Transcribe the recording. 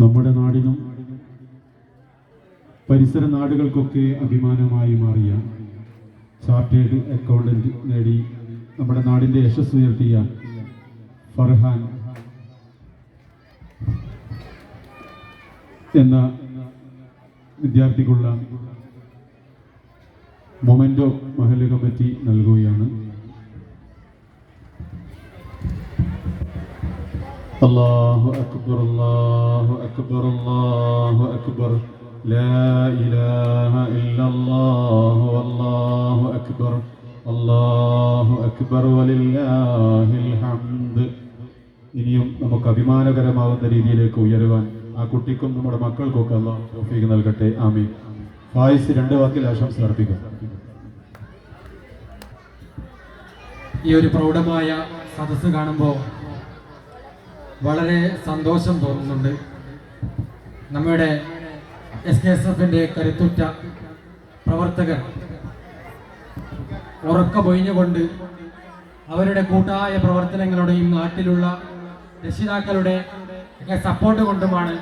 നമ്മുടെ നാടിനും പരിസര നാടുകൾക്കൊക്കെ അഭിമാനമായി മാറിയ ചാർട്ടേഡ് അക്കൗണ്ടന്റ് നേടി നമ്മുടെ നാടിന്റെ യശസ് ഉയർത്തിയ ഫർഹാൻ എന്ന വിദ്യാർത്ഥിക്കുള്ള മൊമെന്റോ മഹല്ല് കമ്മിറ്റി നൽകുകയാണ്. الله أكبر الله أكبر الله أكبر لا إله إلا الله والله أكبر الله أكبر ولله الحمد ഇനിയും നമുക്ക് അഭിമാനകരമാകുന്ന രീതിയിലേക്ക് ഉയരുവാൻ ആ കുട്ടിക്കും നമ്മുടെ മക്കൾക്കൊക്കെ അള്ളാഹു തൗഫീഖ് നൽകട്ടെ ആമീൻ ഫായിസ് രണ്ട് വാക്കിൽ ആശംസ അർപ്പിക്കും ഈ ഒരു പ്രൗഢമായ സദസ്സ് കാണുമ്പോൾ വളരെ സന്തോഷം തോന്നുന്നുണ്ട്. നമ്മുടെ എസ് കെ എസ് എഫിന്റെ കരുത്തുറ്റ പ്രവർത്തകർ ഉറക്കമൊഴിഞ്ഞുകൊണ്ട് അവരുടെ കൂട്ടായ പ്രവർത്തനങ്ങളുടെയും നാട്ടിലുള്ള രക്ഷിതാക്കളുടെ ഒക്കെ സപ്പോർട്ട് കൊണ്ടുമാണ്